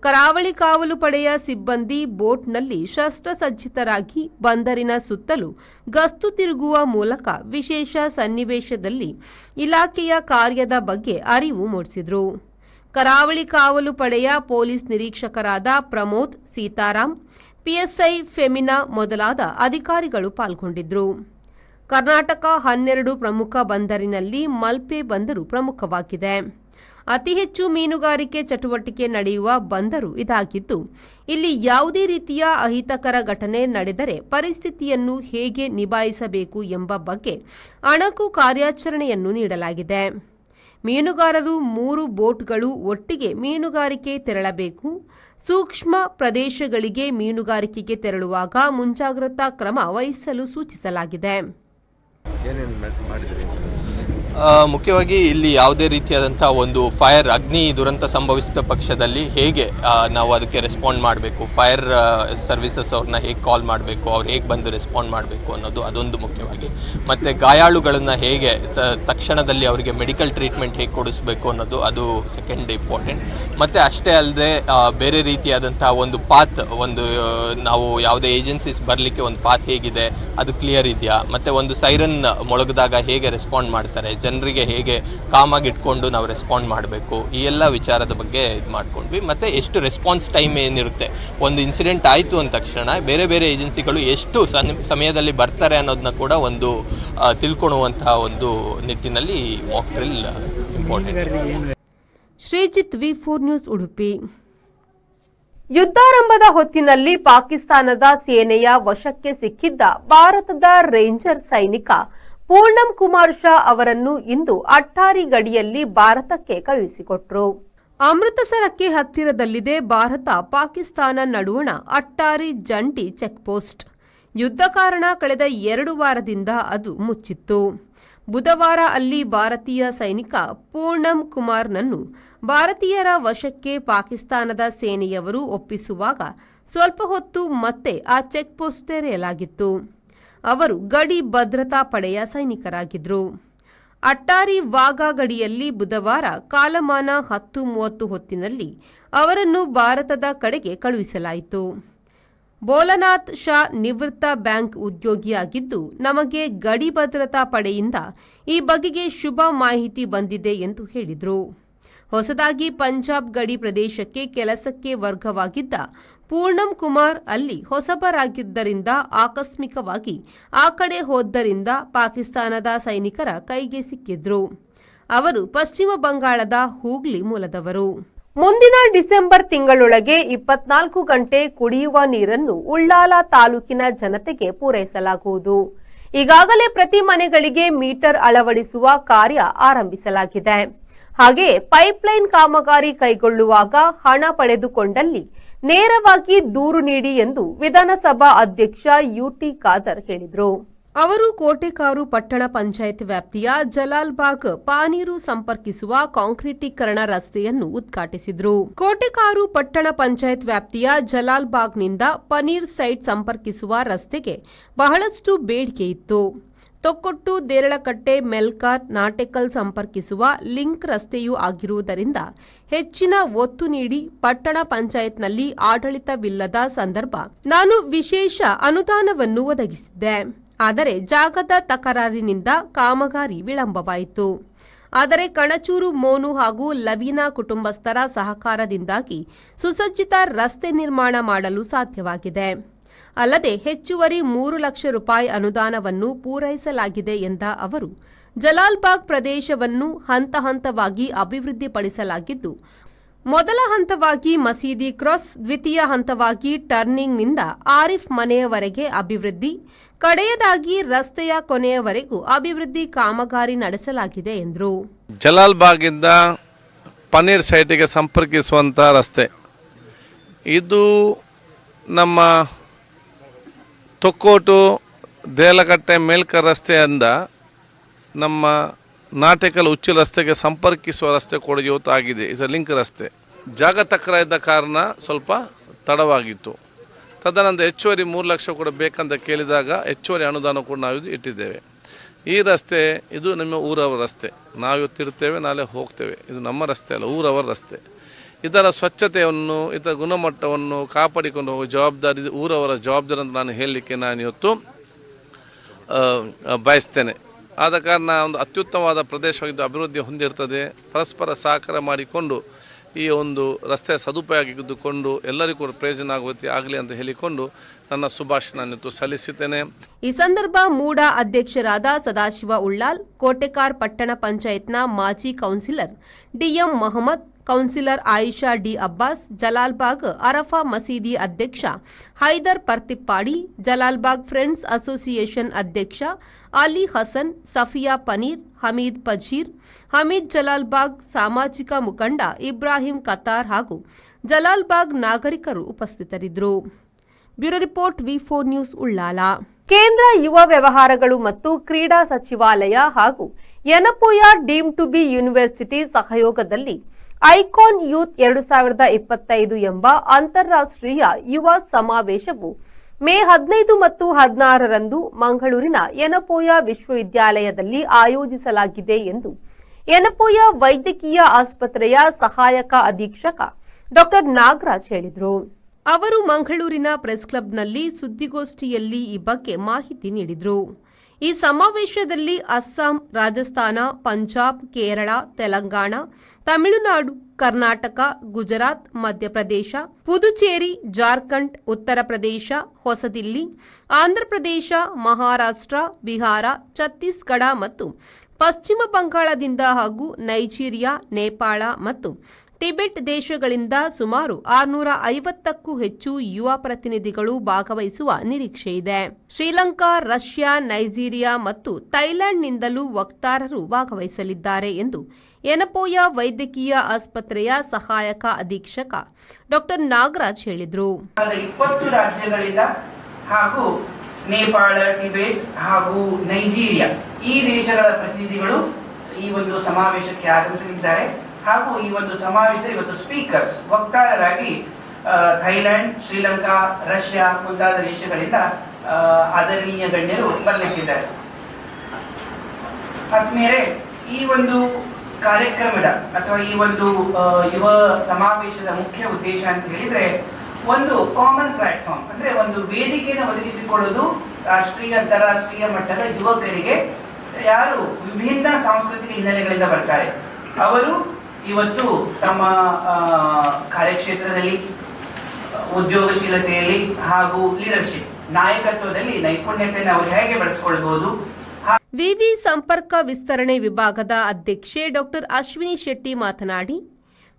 ಕರಾವಳಿ ಕಾವಲು ಪಡೆಯ ಸಿಬ್ಬಂದಿ ಬೋಟ್ನಲ್ಲಿ ಶಸ್ತ್ರಸಜ್ಜಿತರಾಗಿ ಬಂದರಿನ ಸುತ್ತಲೂ ಗಸ್ತು ತಿರುಗುವ ಮೂಲಕ ವಿಶೇಷ ಸನ್ನಿವೇಶದಲ್ಲಿ ಇಲಾಖೆಯ ಕಾರ್ಯದ ಬಗ್ಗೆ ಅರಿವು ಮೂಡಿಸಿದರು. ಕರಾವಳಿ ಕಾವಲು ಪಡೆಯ ಪೊಲೀಸ್ ನಿರೀಕ್ಷಕರಾದ ಪ್ರಮೋದ್ ಸೀತಾರಾಮ್ ಪಿಎಸ್ಐ ಫೆಮಿನಾ ಮೊದಲಾದ ಅಧಿಕಾರಿಗಳು ಪಾಲ್ಗೊಂಡಿದ್ದರು ಕರ್ನಾಟಕ ಹನ್ನೆರಡು ಪ್ರಮುಖ ಬಂದರಿನಲ್ಲಿ ಮಲ್ಪೆ ಬಂದರು ಪ್ರಮುಖವಾಗಿದೆ. ಅತಿ ಹೆಚ್ಚು ಮೀನುಗಾರಿಕೆ ಚಟುವಟಿಕೆ ನಡೆಯುವ ಬಂದರು ಇದಾಗಿದ್ದು, ಇಲ್ಲಿ ಯಾವುದೇ ರೀತಿಯ ಅಹಿತಕರ ಘಟನೆ ನಡೆದರೆ ಪರಿಸ್ಥಿತಿಯನ್ನು ಹೇಗೆ ನಿಭಾಯಿಸಬೇಕು ಎಂಬ ಬಗ್ಗೆ ಅಣಕು ಕಾರ್ಯಾಚರಣೆಯನ್ನು ನೀಡಲಾಗಿದೆ. ಮೀನುಗಾರರು ಮೂರು ಬೋಟ್ಗಳು ಒಟ್ಟಿಗೆ ಮೀನುಗಾರಿಕೆ ತೆರಳಬೇಕು ಸೂಕ್ಷ್ಮ ಪ್ರದೇಶಗಳಿಗೆ ಮೀನುಗಾರಿಕೆಗೆ ತೆರಳುವಾಗ ಮುಂಜಾಗ್ರತಾ ಕ್ರಮ ವಹಿಸಲು ಸೂಚಿಸಲಾಗಿದೆ.
ಮುಖ್ಯವಾಗಿ ಇಲ್ಲಿ ಯಾವುದೇ ರೀತಿಯಾದಂಥ ಒಂದು ಫೈರ್, ಅಗ್ನಿ ದುರಂತ ಸಂಭವಿಸಿದ ಪಕ್ಷದಲ್ಲಿ ಹೇಗೆ ನಾವು ಅದಕ್ಕೆ ರೆಸ್ಪಾಂಡ್ ಮಾಡಬೇಕು? ಫೈರ್ ಸರ್ವಿಸಸ್ ಅವ್ರನ್ನ ಹೇಗೆ ಕಾಲ್ ಮಾಡಬೇಕು? ಅವ್ರು ಹೇಗೆ ಬಂದು ರೆಸ್ಪಾಂಡ್ ಮಾಡಬೇಕು ಅನ್ನೋದು ಅದೊಂದು ಮುಖ್ಯವಾಗಿ. ಮತ್ತು ಗಾಯಾಳುಗಳನ್ನು ಹೇಗೆ ತಕ್ಷಣದಲ್ಲಿ ಅವರಿಗೆ ಮೆಡಿಕಲ್ ಟ್ರೀಟ್ಮೆಂಟ್ ಹೇಗೆ ಕೊಡಿಸ್ಬೇಕು ಅನ್ನೋದು ಅದು ಸೆಕೆಂಡ್ ಇಂಪಾರ್ಟೆಂಟ್ ಮತ್ತು ಅಷ್ಟೇ ಅಲ್ಲದೆ ಬೇರೆ ರೀತಿಯಾದಂಥ ಒಂದು ಪಾತ್ ಒಂದು ನಾವು ಯಾವುದೇ ಏಜೆನ್ಸೀಸ್ ಬರಲಿಕ್ಕೆ ಒಂದು ಪಾತ್ ಹೇಗಿದೆ? ಅದು ಕ್ಲಿಯರ್ ಇದೆಯಾ? ಮತ್ತು ಒಂದು ಸೈರನ್ ಮೊಳಗಿದಾಗ ಹೇಗೆ ರೆಸ್ಪಾಂಡ್ ಮಾಡ್ತಾರೆ? ಜನರಿಗೆ ಹೇಗೆ ಕಾಮಾಗಿ ಇಟ್ಕೊಂಡು ನಾವು ರೆಸ್ಪಾಂಡ್ ಮಾಡಬೇಕು, ಈ ಎಲ್ಲ ವಿಚಾರದ ಬಗ್ಗೆ ಇದು ಮಾಡ್ಕೊಂಡ್ವಿ. ಮತ್ತು ಎಷ್ಟು ರೆಸ್ಪಾನ್ಸ್ ಟೈಮ್ ಏನಿರುತ್ತೆ? ಒಂದು ಇನ್ಸಿಡೆಂಟ್ ಆಯಿತು ಅಂದ ತಕ್ಷಣ ಬೇರೆ ಬೇರೆ ಏಜೆನ್ಸಿಗಳು ಎಷ್ಟು ಸಮಯದಲ್ಲಿ ಬರ್ತಾರೆ ಅನ್ನೋದನ್ನ ಕೂಡ ಒಂದು ತಿಳ್ಕೊಳ್ಳುವಂತಹ ಒಂದು ನಿಟ್ಟಿನಲ್ಲಿ mock drill important
Srijith V four news Udupi. ಯುದ್ಧಾರಂಭದ ಹೊತ್ತಿನಲ್ಲಿ ಪಾಕಿಸ್ತಾನದ ಸೇನೆಯ ವಶಕ್ಕೆ ಸಿಕ್ಕಿದ್ದ ಭಾರತದ ರೇಂಜರ್ ಸೈನಿಕ ಪೂರ್ಣಂ ಕುಮಾರ್ ಶಾ ಅವರನ್ನು ಇಂದು ಅಟ್ಟಾರಿ ಗಡಿಯಲ್ಲಿ ಭಾರತಕ್ಕೆ ಕಳುಹಿಸಿಕೊಟ್ರು. ಅಮೃತಸರಕ್ಕೆ ಹತ್ತಿರದಲ್ಲಿದೆ ಭಾರತ ಪಾಕಿಸ್ತಾನ ನಡುವಣ ಅಟ್ಟಾರಿ ಜಂಟಿ ಚೆಕ್ಪೋಸ್ಟ್. ಯುದ್ಧ ಕಾರಣ ಕಳೆದ ಎರಡು ವಾರದಿಂದ ಅದು ಮುಚ್ಚಿತ್ತು. ಬುಧವಾರ ಅಲ್ಲಿ ಭಾರತೀಯ ಸೈನಿಕ ಪೂರ್ಣಂ ಕುಮಾರ್ನನ್ನು ಭಾರತೀಯರ ವಶಕ್ಕೆ ಪಾಕಿಸ್ತಾನದ ಸೇನೆಯವರು ಒಪ್ಪಿಸುವಾಗ ಸ್ವಲ್ಪ ಹೊತ್ತು ಮತ್ತೆ ಆ ಚೆಕ್ಪೋಸ್ಟ್ ತೆರೆಯಲಾಗಿತ್ತು. ಅವರು ಗಡಿ ಭದ್ರತಾ ಪಡೆಯ ಸೈನಿಕರಾಗಿದ್ದರು ಅಟ್ಟಾರಿ ವಾಘಾ ಗಡಿಯಲ್ಲಿ ಬುಧವಾರ ಕಾಲಮಾನ ಹತ್ತು ಮೂವತ್ತು ಹೊತ್ತಿನಲ್ಲಿ ಅವರನ್ನು ಭಾರತದ ಕಡೆಗೆ ಕಳುಹಿಸಲಾಯಿತು. ಬೋಲನಾಥ್ ಶಾ ನಿವೃತ್ತ ಬ್ಯಾಂಕ್ ಉದ್ಯೋಗಿಯಾಗಿದ್ದು ನಮಗೆ ಗಡಿ ಭದ್ರತಾ ಪಡೆಯಿಂದ ಈ ಬಗೆಗೆ ಶುಭ ಮಾಹಿತಿ ಬಂದಿದೆ ಎಂದು ಹೇಳಿದರು. ಹೊಸದಾಗಿ ಪಂಜಾಬ್ ಗಡಿ ಪ್ರದೇಶಕ್ಕೆ ಕೆಲಸಕ್ಕೆ ವರ್ಗವಾಗಿದ್ದ ಪೂರ್ಣಂ ಕುಮಾರ್ ಅಲ್ಲಿ ಹೊಸಬರಾಗಿದ್ದರಿಂದ ಆಕಸ್ಮಿಕವಾಗಿ ಆ ಕಡೆ ಹೋದ್ದರಿಂದ ಪಾಕಿಸ್ತಾನದ ಸೈನಿಕರ ಕೈಗೆ ಸಿಕ್ಕಿದ್ರು. ಅವರು ಪಶ್ಚಿಮ ಬಂಗಾಳದ ಹೂಗ್ಲಿ ಮೂಲದವರು. ಮುಂದಿನ ಡಿಸೆಂಬರ್ ತಿಂಗಳೊಳಗೆ ಇಪ್ಪತ್ನಾಲ್ಕು ಗಂಟೆ ಕುಡಿಯುವ ನೀರನ್ನು ಉಳ್ಳಾಲ ತಾಲೂಕಿನ ಜನತೆಗೆ ಪೂರೈಸಲಾಗುವುದು. ಈಗಾಗಲೇ ಪ್ರತಿ ಮನೆಗಳಿಗೆ ಮೀಟರ್ ಅಳವಡಿಸುವ ಕಾರ್ಯ ಆರಂಭಿಸಲಾಗಿದೆ. ಹಾಗೆಯೇ ಪೈಪ್ಲೈನ್ ಕಾಮಗಾರಿ ಕೈಗೊಳ್ಳುವಾಗ ಹಣ ಪಡೆದುಕೊಂಡಲ್ಲಿ ನೇರವಾಗಿ ದೂರು ನೀಡಿ ಎಂದು ವಿಧಾನಸಭಾ ಅಧ್ಯಕ್ಷ ಯುಟಿ ಖಾದರ್ ಹೇಳಿದರು. ಅವರು ಕೋಟೆಕಾರು ಪಟ್ಟಣ ಪಂಚಾಯತ್ ವ್ಯಾಪ್ತಿಯ ಜಲಾಲ್ಬಾಗ್ ಪಾನೀರು ಸಂಪರ್ಕಿಸುವ ಕಾಂಕ್ರೀಟೀಕರಣ ರಸ್ತೆಯನ್ನು ಉದ್ಘಾಟಿಸಿದರು. ಕೋಟೆಕಾರು ಪಟ್ಟಣ ಪಂಚಾಯತ್ ವ್ಯಾಪ್ತಿಯ ಜಲಾಲ್ಬಾಗ್ನಿಂದ ಪನೀರ್ ಸೈಟ್ ಸಂಪರ್ಕಿಸುವ ರಸ್ತೆಗೆ ಬಹಳಷ್ಟು ಬೇಡಿಕೆ ಇತ್ತು. ತೊಕ್ಕೊಟ್ಟು ದೇರಳಕಟ್ಟೆ ಮೆಲ್ಕಾರ್ ನಾಟೆಕಲ್ ಸಂಪರ್ಕಿಸುವ ಲಿಂಕ್ ರಸ್ತೆಯೂ ಆಗಿರುವುದರಿಂದ ಹೆಚ್ಚಿನ ಒತ್ತು ನೀಡಿ ಪಟ್ಟಣ ಪಂಚಾಯತ್ನಲ್ಲಿ ಆಡಳಿತವಿಲ್ಲದ ಸಂದರ್ಭ ನಾನು ವಿಶೇಷ ಅನುದಾನವನ್ನು ಒದಗಿಸಿದ್ದೆ. ಆದರೆ ಜಾಗದ ತಕರಾರಿನಿಂದ ಕಾಮಗಾರಿ ವಿಳಂಬವಾಯಿತು. ಆದರೆ ಕಣಚೂರು, ಮೋನು ಹಾಗೂ ಲವೀನಾ ಕುಟುಂಬಸ್ಥರ ಸಹಕಾರದಿಂದಾಗಿ ಸುಸಜ್ಜಿತ ರಸ್ತೆ ನಿರ್ಮಾಣ ಮಾಡಲು ಸಾಧ್ಯವಾಗಿದೆ. ಅಲ್ಲದೆ ಹೆಚ್ಚುವರಿ ಮೂರು ಲಕ್ಷ ರೂಪಾಯಿ ಅನುದಾನವನ್ನು ಪೂರೈಸಲಾಗಿದೆ ಎಂದ ಅವರು, ಜಲಾಲ್ಬಾಗ್ ಪ್ರದೇಶವನ್ನು ಹಂತ ಹಂತವಾಗಿ ಅಭಿವೃದ್ಧಿಪಡಿಸಲಾಗಿದ್ದು, ಮೊದಲ ಹಂತವಾಗಿ ಮಸೀದಿ ಕ್ರಾಸ್, ದ್ವಿತೀಯ ಹಂತವಾಗಿ ಟರ್ನಿಂಗ್ನಿಂದ ಆರಿಫ್ ಮನೆಯವರೆಗೆ ಅಭಿವೃದ್ಧಿ, ಕಡೆಯದಾಗಿ ರಸ್ತೆಯ ಕೊನೆಯವರೆಗೂ ಅಭಿವೃದ್ಧಿ ಕಾಮಗಾರಿ ನಡೆಸಲಾಗಿದೆ ಎಂದರು.
ಜಲಾಲ್ಬಾಗಿಂದ ಪನ್ನೀರ್ ಸೈಟಿಗೆ ಸಂಪರ್ಕಿಸುವಂಥ ರಸ್ತೆ. ಇದು ನಮ್ಮ ತೊಕ್ಕೋಟು ದೇಲಕಟ್ಟೆ ಮೇಲ್ಕ ರಸ್ತೆಯಿಂದ ನಮ್ಮ ನಾಟಕಲ್ ಉಚ್ಚು ರಸ್ತೆಗೆ ಸಂಪರ್ಕಿಸುವ ರಸ್ತೆ ಕೂಡ ಇವತ್ತು ಆಗಿದೆ ಇಸ್ ಲಿಂಕ್ ರಸ್ತೆ. ಜಾಗ ತಕ್ರ ಇದ್ದ ಕಾರಣ ಸ್ವಲ್ಪ ತಡವಾಗಿತ್ತು. ತದನಂತರ ಹೆಚ್ಚುವರಿ ಮೂರು ಲಕ್ಷ ಕೂಡ ಬೇಕಂತ ಕೇಳಿದಾಗ ಹೆಚ್ಚುವರಿ ಅನುದಾನ ಕೂಡ ನಾವು ಇದು ಇಟ್ಟಿದ್ದೇವೆ. ಈ ರಸ್ತೆ ಇದು ನಮ್ಮ ಊರವರ ರಸ್ತೆ. ನಾವು ಇವತ್ತಿರ್ತೇವೆ ನಾಳೆ ಹೋಗ್ತೇವೆ. ಇದು ನಮ್ಮ ರಸ್ತೆ ಅಲ್ಲ, ಊರವರ ರಸ್ತೆ. ಇದರ ಸ್ವಚ್ಛತೆಯನ್ನು, ಇದರ ಗುಣಮಟ್ಟವನ್ನು ಕಾಪಾಡಿಕೊಂಡು ಹೋಗುವ ಜವಾಬ್ದಾರಿ ಊರವರ ಜವಾಬ್ದಾರಿ ಅಂತ ನಾನು ಹೇಳಲಿಕ್ಕೆ ನಾನು ಇವತ್ತು ಬಯಸ್ತೇನೆ. ಆದ ಕಾರಣ ಒಂದು ಅತ್ಯುತ್ತಮವಾದ ಪ್ರದೇಶವಾಗಿದ್ದು ಅಭಿವೃದ್ಧಿ ಹೊಂದಿರ್ತದೆ. ಪರಸ್ಪರ ಸಹಕಾರ ಮಾಡಿಕೊಂಡು ಈ ಒಂದು ರಸ್ತೆಯ ಸದುಪಯೋಗಿದ್ದುಕೊಂಡು ಎಲ್ಲರಿಗೂ ಕೂಡ ಪ್ರಯೋಜನ ಆಗುತ್ತೆ ಆಗಲಿ ಅಂತ ಹೇಳಿಕೊಂಡು ನನ್ನ ಶುಭಾಶಯ ಸಲ್ಲಿಸುತ್ತೇನೆ.
ಈ ಸಂದರ್ಭ ಮೂಡ ಅಧ್ಯಕ್ಷರಾದ ಸದಾಶಿವ ಉಳ್ಳಾಲ್, ಕೋಟೆಕಾರ್ ಪಟ್ಟಣ ಪಂಚಾಯತ್ನ ಮಾಜಿ councillor DM Mohammed councillor Ayesha D Abbas, Jalalbagh Arafa ಮಸೀದಿ ಅಧ್ಯಕ್ಷ ಹೈದರ್ ಪರ್ತಿಪ್ಪಾಡಿ, ಜಲಾಲ್ಬಾಗ್ ಫ್ರೆಂಡ್ಸ್ ಅಸೋಸಿಯೇಷನ್ ಅಧ್ಯಕ್ಷ ಅಲಿ ಹಸನ್, ಸಫಿಯಾ ಪನೀರ್, ಹಮೀದ್ ಪಜೀರ್, ಹಮೀದ್ ಜಲಾಲ್ಬಾಗ್ ಸಾಮಾಜಿಕ ಮುಖಂಡ ಇಬ್ರಾಹಿಂ ಕತಾರ್ ಹಾಗೂ ಜಲಾಲ್ಬಾಗ್ ನಾಗರಿಕರು ಉಪಸ್ಥಿತರಿದ್ದರು. Bureau report, V four news, Ullal. ಕೇಂದ್ರ ಯುವ ವ್ಯವಹಾರಗಳು ಮತ್ತು ಕ್ರೀಡಾ ಸಚಿವಾಲಯ ಹಾಗೂ Yenepoya deem to be university ಸಹಯೋಗದಲ್ಲಿ ಐಕಾನ್ ಯೂತ್ ಎರಡು ಸಾವಿರದ ಇಪ್ಪತ್ತೈದು ಎಂಬ ಅಂತಾರಾಷ್ಟ್ರೀಯ ಯುವ ಸಮಾವೇಶವು ಮೇ ಹದಿನೈದು ಮತ್ತು ಹದಿನಾರರಂದು ಮಂಗಳೂರಿನ ಯನಪೋಯ ವಿಶ್ವವಿದ್ಯಾಲಯದಲ್ಲಿ ಆಯೋಜಿಸಲಾಗಿದೆ ಎಂದು ಯನಪೋಯ ವೈದ್ಯಕೀಯ ಆಸ್ಪತ್ರೆಯ ಸಹಾಯಕ ಅಧೀಕ್ಷಕ ಡಾಕ್ಟರ್ ನಾಗರಾಜ್ ಹೇಳಿದರು. ಅವರು ಮಂಗಳೂರಿನ ಪ್ರೆಸ್ ಕ್ಲಬ್ನಲ್ಲಿ ಸುದ್ದಿಗೋಷ್ಠಿಯಲ್ಲಿ ಈ ಬಗ್ಗೆ ಮಾಹಿತಿ ನೀಡಿದರು. ಈ ಸಮಾವೇಶದಲ್ಲಿ ಅಸ್ಸಾಂ, ರಾಜಸ್ಥಾನ, ಪಂಜಾಬ್, ಕೇರಳ, ತೆಲಂಗಾಣ ತಮಿಳುನಾಡು, ಕರ್ನಾಟಕ, ಗುಜರಾತ್, ಮಧ್ಯಪ್ರದೇಶ, ಪುದುಚೇರಿ, ಜಾರ್ಖಂಡ್, ಉತ್ತರ ಪ್ರದೇಶ, ಹೊಸದಿಲ್ಲಿ ಆಂಧ್ರಪ್ರದೇಶ ಮಹಾರಾಷ್ಟ್ರ, ಬಿಹಾರ, ಛತ್ತೀಸ್ಗಢ ಮತ್ತು ಪಶ್ಚಿಮ ಬಂಗಾಳದಿಂದ ಹಾಗೂ ನೈಜೀರಿಯಾ, ನೇಪಾಳ ಮತ್ತು ಟಿಬೆಟ್ ದೇಶಗಳಿಂದ ಸುಮಾರು ಆರುನೂರ ಐವತ್ತಕ್ಕೂ ಹೆಚ್ಚು ಯುವ ಪ್ರತಿನಿಧಿಗಳು ಭಾಗವಹಿಸುವ ನಿರೀಕ್ಷೆ ಇದೆ. ಶ್ರೀಲಂಕಾ, ರಷ್ಯಾ, ನೈಜೀರಿಯಾ ಮತ್ತು ಥೈಲ್ಯಾಂಡ್ನಿಂದಲೂ ವಕ್ತಾರರು ಭಾಗವಹಿಸಲಿದ್ದಾರೆ ಎಂದು ಯನಪೋಯ ವೈದ್ಯಕೀಯ ಆಸ್ಪತ್ರೆಯ ಸಹಾಯಕ ಅಧೀಕ್ಷಕ ಡಾಕ್ಟರ್ ನಾಗರಾಜ್ ಹೇಳಿದರು.
ಇಪ್ಪತ್ತು ರಾಜ್ಯಗಳಿಂದ ಹಾಗೂ ನೇಪಾಳ, ಟಿಬೆಟ್ ಹಾಗೂ ನೈಜೀರಿಯಾ ಈ ದೇಶಗಳ ಪ್ರತಿನಿಧಿಗಳು ಈ ಒಂದು ಸಮಾವೇಶಕ್ಕೆ ಆಗಮಿಸಲಿದ್ದಾರೆ. ಹಾಗೂ ಈ ಒಂದು ಸಮಾವೇಶದ ಇವತ್ತು ಸ್ಪೀಕರ್ಸ್ ವಕ್ತಾರರಾಗಿ ಥೈಲ್ಯಾಂಡ್, ಶ್ರೀಲಂಕಾ, ರಷ್ಯಾ ಮುಂತಾದ ದೇಶಗಳಿಂದ ಆದರಣೀಯ ಗಣ್ಯರು ಬರಲಿಕ್ಕಿದ್ದಾರೆ. ಅದ್ಮೇಲೆ ಈ ಒಂದು ಕಾರ್ಯಕ್ರಮದ ಅಥವಾ ಈ ಒಂದು ಯುವ ಸಮಾವೇಶದ ಮುಖ್ಯ ಉದ್ದೇಶ ಅಂತ ಹೇಳಿದ್ರೆ ಒಂದು ಕಾಮನ್ ಪ್ಲಾಟ್ಫಾರ್ಮ್ ಅಂದ್ರೆ ಒಂದು ವೇದಿಕೆಯನ್ನು ಒದಗಿಸಿಕೊಳ್ಳೋದು ರಾಷ್ಟ್ರೀಯ, ಅಂತಾರಾಷ್ಟ್ರೀಯ ಮಟ್ಟದ ಯುವಕರಿಗೆ ಯಾರು ವಿಭಿನ್ನ ಸಾಂಸ್ಕೃತಿಕ ಹಿನ್ನೆಲೆಗಳಿಂದ ಬರ್ತಾರೆ. ಅವರು ಇವತ್ತು ತಮ್ಮ ಕಾರ್ಯಕ್ಷೇತ್ರದಲ್ಲಿ, ಉದ್ಯೋಗಶೀಲತೆಯಲ್ಲಿ ಹಾಗೂ ಲೀಡರ್ಶಿಪ್ ನಾಯಕತ್ವದಲ್ಲಿ ನೈಪುಣ್ಯತೆಯನ್ನು ಅವರು ಹೇಗೆ ಬೆಳೆಸ್ಕೊಳ್ಬಹುದು
ವಿವಿ ಸಂಪರ್ಕ ವಿಸ್ತರಣೆ ವಿಭಾಗದ ಅಧ್ಯಕ್ಷೆ ಡಾಕ್ಟರ್ ಅಶ್ವಿನಿ ಶೆಟ್ಟಿ ಮಾತನಾಡಿ,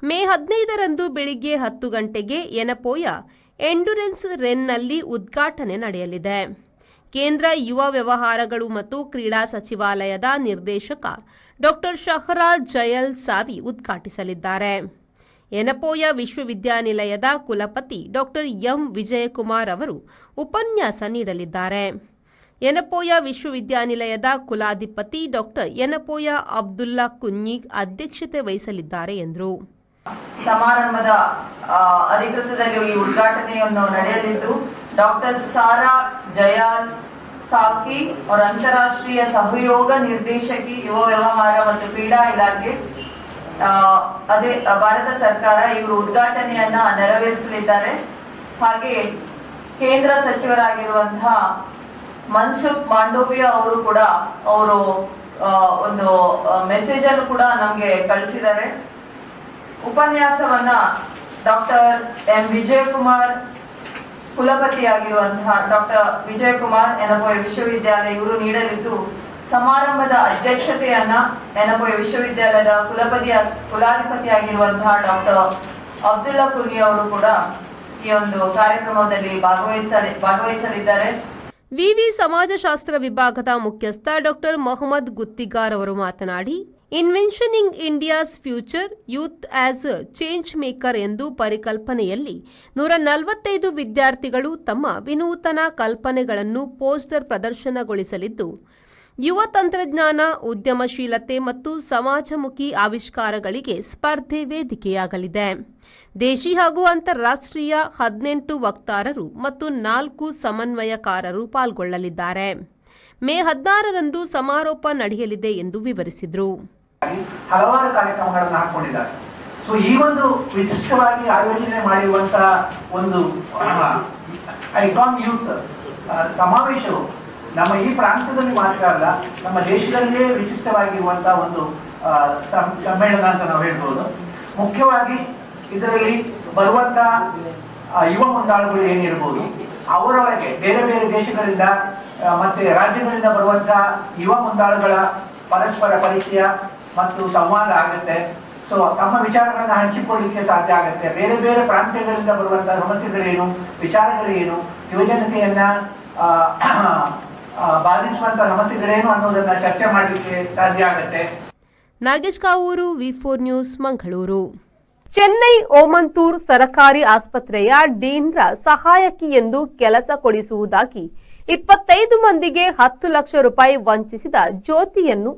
ಮೇ ಹದಿನೈದರಂದು ಬೆಳಿಗ್ಗೆ ಹತ್ತು ಗಂಟೆಗೆ ಎನಪೋಯ ಎಂಡುರೆನ್ಸ್ ರೆನ್ನಲ್ಲಿ ಉದ್ಘಾಟನೆ ನಡೆಯಲಿದೆ. ಕೇಂದ್ರ ಯುವ ವ್ಯವಹಾರಗಳು ಮತ್ತು ಕ್ರೀಡಾ ಸಚಿವಾಲಯದ ನಿರ್ದೇಶಕ ಡಾಕ್ಟರ್ ಶಹರಾಜ್ ಜಯಲ್ ಸಾವಿ ಉದ್ಘಾಟಿಸಲಿದ್ದಾರೆ. ಎನಪೋಯ ವಿಶ್ವವಿದ್ಯಾನಿಲಯದ ಕುಲಪತಿ ಡಾಕ್ಟರ್ ಎಂ. ವಿಜಯಕುಮಾರ್ ಅವರು ಉಪನ್ಯಾಸ ನೀಡಲಿದ್ದಾರೆ. ಯನಪೋಯ ವಿಶ್ವವಿದ್ಯಾನಿಲಯದ ಕುಲಾಧಿಪತಿ ಡಾಕ್ಟರ್ ಯನಪೋಯ ಅಬ್ದುಲ್ಲಾ ಕುನ್ನಿಗ್ ಅಧ್ಯಕ್ಷತೆ ವಹಿಸಲಿದ್ದಾರೆ ಎಂದರು.
ಸಮಾರಂಭದ ಅಧಿಕೃತದಲ್ಲಿ ಈ ಉದ್ಘಾಟನೆಯನ್ನು ನಡೆಯಲಿದ್ದು ಡಾಕ್ಟರ್ ಸಾರಾ ಜಯಾಲ್ ಸಾಕಿ ಅವರ ಅಂತಾರಾಷ್ಟ್ರೀಯ ಸಹಯೋಗ ನಿರ್ದೇಶಕಿ, ಯುವ ವ್ಯವಹಾರ ಮತ್ತು ಕ್ರೀಡಾ ಇಲಾಖೆ ಅದೇ, ಭಾರತ ಸರ್ಕಾರ ಇವರು ಉದ್ಘಾಟನೆಯನ್ನ ನೆರವೇರಿಸಲಿದ್ದಾರೆ. ಹಾಗೆ ಕೇಂದ್ರ ಸಚಿವರಾಗಿರುವಂತಹ ಮನ್ಸುಖ್ ಮಾಂಡೋವಿಯಾ ಅವರು ಕೂಡ ಅವರು ಒಂದು ಮೆಸೇಜ್ ಅನ್ನು ಕೂಡ ನಮ್ಗೆ ಕಳಿಸಿದ್ದಾರೆ. ಉಪನ್ಯಾಸವನ್ನ ಡಾಕ್ಟರ್ ಎಂ. ವಿಜಯಕುಮಾರ್ ಕುಲಪತಿಯಾಗಿರುವಂತಹ ಡಾಕ್ಟರ್ ವಿಜಯಕುಮಾರ್ ಎನಪೋಯ ವಿಶ್ವವಿದ್ಯಾಲಯ ಇವರು ನೀಡಲಿದ್ದು, ಸಮಾರಂಭದ ಅಧ್ಯಕ್ಷತೆಯನ್ನ ಎನಪೋಯ ವಿಶ್ವವಿದ್ಯಾಲಯದ ಕುಲಪತಿಯ, ಕುಲಾಧಿಪತಿಯಾಗಿರುವಂತಹ ಡಾಕ್ಟರ್ ಅಬ್ದುಲ್ಲಾ ಕುಲಿ ಅವರು ಕೂಡ ಈ ಒಂದು ಕಾರ್ಯಕ್ರಮದಲ್ಲಿ ಭಾಗವಹಿಸ್ತಾರೆ ಭಾಗವಹಿಸಲಿದ್ದಾರೆ.
ವಿವಿ ಸಮಾಜಶಾಸ್ತ್ರ ವಿಭಾಗದ ಮುಖ್ಯಸ್ಥ ಡಾಕ್ಟರ್ ಮೊಹಮ್ಮದ್ ಗುತ್ತಿಗಾರ್ ಅವರು ಮಾತನಾಡಿ, envisioning India's future, youth as change maker ಎಂದು ಪರಿಕಲ್ಪನೆಯಲ್ಲಿ ನೂರ ನಲವತ್ತೈದು ವಿದ್ಯಾರ್ಥಿಗಳು ತಮ್ಮ ವಿನೂತನ ಕಲ್ಪನೆಗಳನ್ನು ಪೋಸ್ಟರ್ ಪ್ರದರ್ಶನಗೊಳಿಸಲಿದ್ದು ಯುವ ತಂತ್ರಜ್ಞಾನ, ಉದ್ಯಮಶೀಲತೆ ಮತ್ತು ಸಮಾಜಮುಖಿ ಆವಿಷ್ಕಾರಗಳಿಗೆ ಸ್ಪರ್ಧೆ ವೇದಿಕೆಯಾಗಲಿದೆ. ದೇಶಿ ಹಾಗೂ ಅಂತಾರಾಷ್ಟ್ರೀಯ ಹದಿನೆಂಟು ವಕ್ತಾರರು ಮತ್ತು ನಾಲ್ಕು ಸಮನ್ವಯಕಾರರು ಪಾಲ್ಗೊಳ್ಳಲಿದ್ದಾರೆ. ಮೇ ಹದಿನಾರರಂದು ಸಮಾರೋಪ ನಡೆಯಲಿದೆ ಎಂದು ವಿವರಿಸಿದರು.
ಹಲವಾರು ಕಾರ್ಯಕ್ರಮಗಳನ್ನು ಹಾಕೊಂಡಿದ್ದಾರೆ. ಸೊ ಈ ಒಂದು ವಿಶಿಷ್ಟವಾಗಿ ಆಯೋಜನೆ ಮಾಡಿರುವಂತಹ ಒಂದು ಐಕಾನ್ ಯೂತ್ ಸಮಾವೇಶವು ನಮ್ಮ ಈ ಪ್ರಾಂತ್ಯದಲ್ಲಿ ಮಾತ್ರ ಅಲ್ಲ, ನಮ್ಮ ದೇಶದಲ್ಲೇ ವಿಶಿಷ್ಟವಾಗಿರುವಂತಹ ಒಂದು ಸಮ್ಮೇಳನ ಅಂತ ನಾವು ಹೇಳ್ಬೋದು. ಮುಖ್ಯವಾಗಿ ಇದರಲ್ಲಿ ಬರುವಂತ ಯುವ ಮುಂದಾಳುಗಳು ಏನಿರ್ಬೋದು, ಅವರೊಳಗೆ ಬೇರೆ ಬೇರೆ ದೇಶಗಳಿಂದ ಮತ್ತೆ ರಾಜ್ಯಗಳಿಂದ ಬರುವಂತಹ ಯುವ ಮುಂದಾಳುಗಳ ಪರಸ್ಪರ ಪರಿಚಯ ಮತ್ತು ಸಂವಾದ ಆಗುತ್ತೆ. ಸೊ ತಮ್ಮ ವಿಚಾರಗಳನ್ನ ಹಂಚಿಕೊಳ್ಳಿಕ್ಕೆ ಸಾಧ್ಯ ಆಗುತ್ತೆ. ಬೇರೆ ಬೇರೆ ಪ್ರಾಂತ್ಯಗಳಿಂದ ಬರುವಂತಹ ಸಮಸ್ಯೆಗಳೇನು, ವಿಚಾರಗಳೇನು, ಯುವಜನತೆಯನ್ನ ಬಾಧಿಸುವಂತಹ ಸಮಸ್ಯೆಗಳೇನು ಅನ್ನೋದನ್ನ ಚರ್ಚೆ ಮಾಡಲಿಕ್ಕೆ ಸಾಧ್ಯ ಆಗುತ್ತೆ.
Nagesh Kavoor V four news Mangaluru. Chennai Omandur ಸರಕಾರಿ ಆಸ್ಪತ್ರೆಯ ಡೀನ್ರ ಸಹಾಯಕಿ ಎಂದು ಕೆಲಸ ಕೊಡಿಸುವುದಾಗಿ ಇಪ್ಪತ್ತೈದು ಮಂದಿಗೆ ಹತ್ತು ಲಕ್ಷ ರೂಪಾಯಿ ವಂಚಿಸಿದ ಜ್ಯೋತಿಯನ್ನು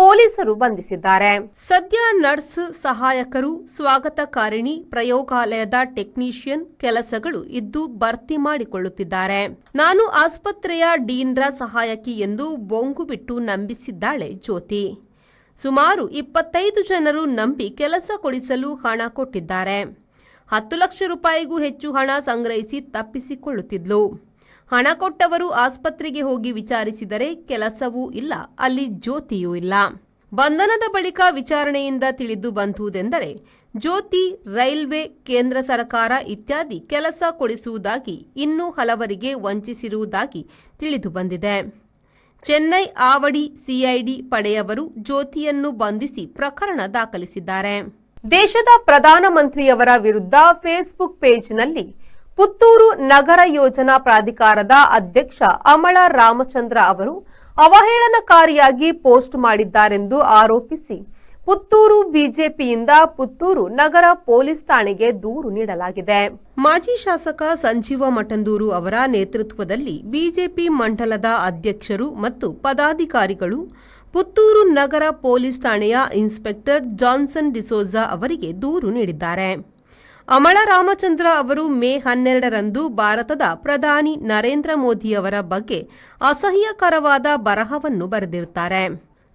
ಪೊಲೀಸರು ಬಂಧಿಸಿದ್ದಾರೆ. ಸದ್ಯ ನರ್ಸ್, ಸಹಾಯಕರು, ಸ್ವಾಗತಕಾರಿಣಿ, ಪ್ರಯೋಗಾಲಯದ ಟೆಕ್ನಿಷಿಯನ್ ಕೆಲಸಗಳು ಇದ್ದು ಭರ್ತಿ ಮಾಡಿಕೊಳ್ಳುತ್ತಿದ್ದಾರೆ. ನಾನು ಆಸ್ಪತ್ರೆಯ ಡೀನ್ರ ಸಹಾಯಕಿ ಎಂದು ಬೊಂಗು ಬಿಟ್ಟು ನಂಬಿಸಿದ್ದಾಳೆ ಜ್ಯೋತಿ. ಸುಮಾರು ಇಪ್ಪತ್ತೈದು ಜನರು ನಂಬಿ ಕೆಲಸ ಕೊಡಿಸಲು ಹಣ ಕೊಟ್ಟಿದ್ದಾರೆ. ಹತ್ತು ಲಕ್ಷ ರೂಪಾಯಿಗೂ ಹೆಚ್ಚು ಹಣ ಸಂಗ್ರಹಿಸಿ ತಪ್ಪಿಸಿಕೊಳ್ಳುತ್ತಿದ್ಲು. ಹಣ ಕೊಟ್ಟವರು ಆಸ್ಪತ್ರೆಗೆ ಹೋಗಿ ವಿಚಾರಿಸಿದರೆ ಕೆಲಸವೂ ಇಲ್ಲ, ಅಲ್ಲಿ ಜ್ಯೋತಿಯೂ ಇಲ್ಲ. ಬಂಧನದ ಬಳಿಕ ವಿಚಾರಣೆಯಿಂದ ತಿಳಿದು ಬಂದುದೆಂದರೆ, ಜ್ಯೋತಿ, ರೈಲ್ವೆ, ಕೇಂದ್ರ ಸರ್ಕಾರ ಇತ್ಯಾದಿ ಕೆಲಸ ಕೊಡಿಸುವುದಾಗಿ, ಇನ್ನೂ ಹಲವರಿಗೆ ವಂಚಿಸಿರುವುದಾಗಿ ತಿಳಿದು ಬಂದಿದೆ. ಚೆನ್ನೈ ಆವಡಿ ಸಿಐಡಿ ಪಡೆಯವರು ಜ್ಯೋತಿಯನ್ನು ಬಂಧಿಸಿ ಪ್ರಕರಣ ದಾಖಲಿಸಿದ್ದಾರೆ. ದೇಶದ ಪ್ರಧಾನಮಂತ್ರಿಯವರ ವಿರುದ್ಧ ಫೇಸ್ಬುಕ್ ಪೇಜ್ನಲ್ಲಿ ಪುತ್ತೂರು ನಗರ ಯೋಜನಾ ಪ್ರಾಧಿಕಾರದ ಅಧ್ಯಕ್ಷ ಅಮಳ ರಾಮಚಂದ್ರ ಅವರು ಅವಹೇಳನಕಾರಿಯಾಗಿ ಪೋಸ್ಟ್ ಮಾಡಿದ್ದಾರೆಂದು ಆರೋಪಿಸಿ ಪುತ್ತೂರು ಬಿಜೆಪಿಯಿಂದ ಪುತ್ತೂರು ನಗರ ಪೊಲೀಸ್ ಠಾಣೆಗೆ ದೂರು ನೀಡಲಾಗಿದೆ. ಮಾಜಿ ಶಾಸಕ ಸಂಜೀವ ಮಠಂದೂರು ಅವರ ನೇತೃತ್ವದಲ್ಲಿ ಬಿಜೆಪಿ ಮಂಡಲದ ಅಧ್ಯಕ್ಷರು ಮತ್ತು ಪದಾಧಿಕಾರಿಗಳು ಪುತ್ತೂರು ನಗರ ಪೊಲೀಸ್ ಠಾಣೆಯ ಇನ್ಸ್ಪೆಕ್ಟರ್ ಜಾನ್ಸನ್ ಡಿಸೋಜಾ ಅವರಿಗೆ ದೂರು ನೀಡಿದ್ದಾರೆ. ಅಮಳ ರಾಮಚಂದ್ರ ಅವರು ಮೇ ಹನ್ನೆರಡರಂದು ಭಾರತದ ಪ್ರಧಾನಿ ನರೇಂದ್ರ ಮೋದಿಯವರ ಬಗ್ಗೆ ಅಸಹ್ಯಕರವಾದ ಬರಹವನ್ನು ಬರೆದಿರುತ್ತಾರೆ.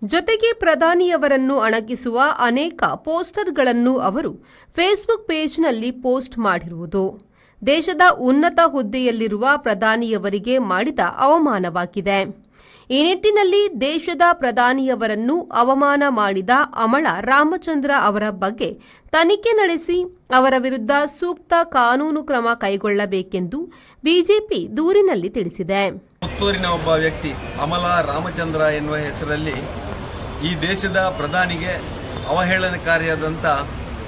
ಜೊತೆಗೆ ಪ್ರಧಾನಿಯವರನ್ನು ಅಣಕಿಸುವ ಅನೇಕ ಪೋಸ್ಟರ್ಗಳನ್ನು ಅವರು ಫೇಸ್ಬುಕ್ ಪೇಜ್ನಲ್ಲಿ ಪೋಸ್ಟ್ ಮಾಡಿರುವುದು. ದೇಶದ ಉನ್ನತ ಹುದ್ದೆಯಲ್ಲಿರುವ ಪ್ರಧಾನಿಯವರಿಗೆ ಮಾಡಿದ ಅವಮಾನವಾಗಿದೆ. ಈ ನಿಟ್ಟಿನಲ್ಲಿ ದೇಶದ ಪ್ರಧಾನಿಯವರನ್ನು ಅವಮಾನ ಮಾಡಿದ ಅಮಳ ರಾಮಚಂದ್ರ ಅವರ ಬಗ್ಗೆ ತನಿಖೆ ನಡೆಸಿ ಅವರ ವಿರುದ್ಧ ಸೂಕ್ತ ಕಾನೂನು ಕ್ರಮ ಕೈಗೊಳ್ಳಬೇಕೆಂದು ಬಿಜೆಪಿ ದೂರಿನಲ್ಲಿ ತಿಳಿಸಿದೆ.
ಪುತ್ತೂರಿನ ಒಬ್ಬ ವ್ಯಕ್ತಿ ಅಮಲ ರಾಮಚಂದ್ರ ಎನ್ನುವ ಹೆಸರಲ್ಲಿ ಈ ದೇಶದ ಪ್ರಧಾನಿಗೆ ಅವಹೇಳನಕಾರಿಯಾದಂಥ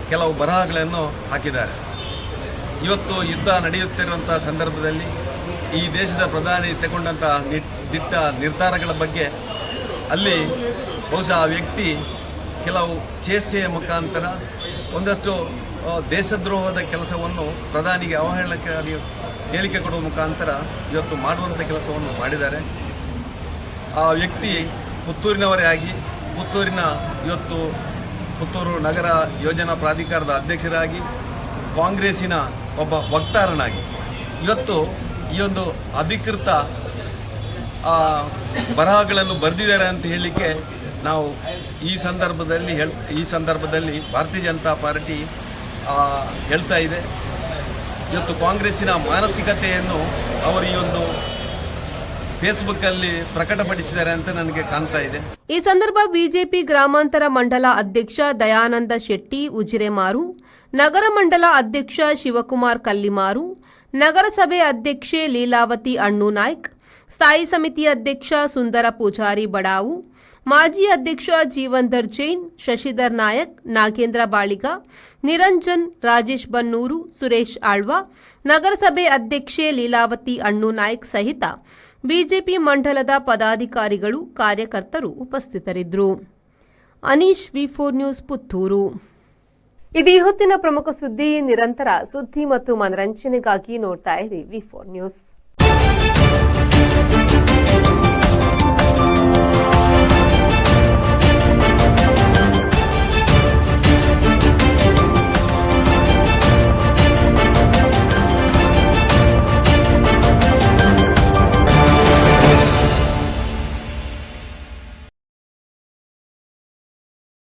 ಕೆಲವು ಬರಹಗಳನ್ನು ಹಾಕಿದ್ದಾರೆ. ಇವತ್ತು ಯುದ್ಧ ನಡೆಯುತ್ತಿರುವಂಥ ಸಂದರ್ಭದಲ್ಲಿ ಈ ದೇಶದ ಪ್ರಧಾನಿ ತಗೊಂಡಂಥ ದಿಟ್ಟ ನಿರ್ಧಾರಗಳ ಬಗ್ಗೆ ಅಲ್ಲಿ ಬಹುಶಃ ಆ ವ್ಯಕ್ತಿ ಕೆಲವು ಚೇಷ್ಟೆಯ ಮುಖಾಂತರ ಒಂದಷ್ಟು ದೇಶದ್ರೋಹದ ಕೆಲಸವನ್ನು ಪ್ರಧಾನಿಗೆ ಅವಹೇಳನಕ್ಕಾಗಿ ಹೇಳಿಕೆ ಕೊಡುವ ಮುಖಾಂತರ ಇವತ್ತು ಮಾಡುವಂಥ ಕೆಲಸವನ್ನು ಮಾಡಿದ್ದಾರೆ. ಆ ವ್ಯಕ್ತಿ ಪುತ್ತೂರಿನವರೇ ಆಗಿ, ಪುತ್ತೂರಿನ ಇವತ್ತು ಪುತ್ತೂರು ನಗರ ಯೋಜನಾ ಪ್ರಾಧಿಕಾರದ ಅಧ್ಯಕ್ಷರಾಗಿ, ಕಾಂಗ್ರೆಸ್ಸಿನ ಒಬ್ಬ ವಕ್ತಾರನಾಗಿ. ಇವತ್ತು ಈ ಒಂದು ಅಧಿಕೃತ ಬರಹಗಳನ್ನು ಬರೆದಿದ್ದಾರೆ ಅಂತ ಹೇಳಲಿಕ್ಕೆ ನಾವು ಈ ಸಂದರ್ಭದಲ್ಲಿ ಹೇಳ್, ಈ ಸಂದರ್ಭದಲ್ಲಿ ಭಾರತೀಯ ಜನತಾ ಪಾರ್ಟಿ ಹೇಳ್ತಾ ಇದೆ. ಇವತ್ತು ಕಾಂಗ್ರೆಸ್ಸಿನ ಮಾನಸಿಕತೆಯನ್ನು ಅವರು ಈ ಒಂದು ಫೇಸ್ಬುಕ್ಕಲ್ಲಿ ಪ್ರಕಟಪಡಿಸಿದ್ದಾರೆ ಅಂತ ನನಗೆ ಕಾಣ್ತಾ ಇದೆ.
ಈ ಸಂದರ್ಭ ಬಿಜೆಪಿ ಗ್ರಾಮಾಂತರ ಮಂಡಲ ಅಧ್ಯಕ್ಷ ದಯಾನಂದ ಶೆಟ್ಟಿ, ಉಜಿರೆಮಾರು, ನಗರ ಮಂಡಲ ಅಧ್ಯಕ್ಷ ಶಿವಕುಮಾರ್ ಕಲ್ಲಿಮಾರು ನಗರಸಭೆ ಅಧ್ಯಕ್ಷೆ ಲೀಲಾವತಿ ಅಣ್ಣು ನಾಯ್ಕ್, ಸ್ಥಾಯಿ ಸಮಿತಿ ಅಧ್ಯಕ್ಷ ಸುಂದರ ಪೂಜಾರಿ ಬಡಾವು, ಮಾಜಿ ಅಧ್ಯಕ್ಷ ಜೀವಂಧರ್ ಜೈನ್, ಶಶಿಧರ್ ನಾಯಕ್, ನಾಗೇಂದ್ರ ಬಾಳಿಗ, ನಿರಂಜನ್, ರಾಜೇಶ್ ಬನ್ನೂರು, ಸುರೇಶ್ ಆಳ್ವ, ನಗರಸಭೆ ಅಧ್ಯಕ್ಷೆ ಲೀಲಾವತಿ ಅಣ್ಣು ನಾಯ್ಕ್ ಸಹಿತ ಬಿಜೆಪಿ ಮಂಡಲದ ಪದಾಧಿಕಾರಿಗಳು, ಕಾರ್ಯಕರ್ತರು ಉಪಸ್ಥಿತರಿದ್ದರು. Anish V news Puttur. ಇದು ಹೊತ್ತಿನ ಪ್ರಮುಖ ಸುದ್ದಿ. ನಿರಂತರ ಸುದ್ದಿ ಮತ್ತು ಮನರಂಜನೆಗಾಗಿ ನೋಡ್ತಾ ಇರಿ. V four news.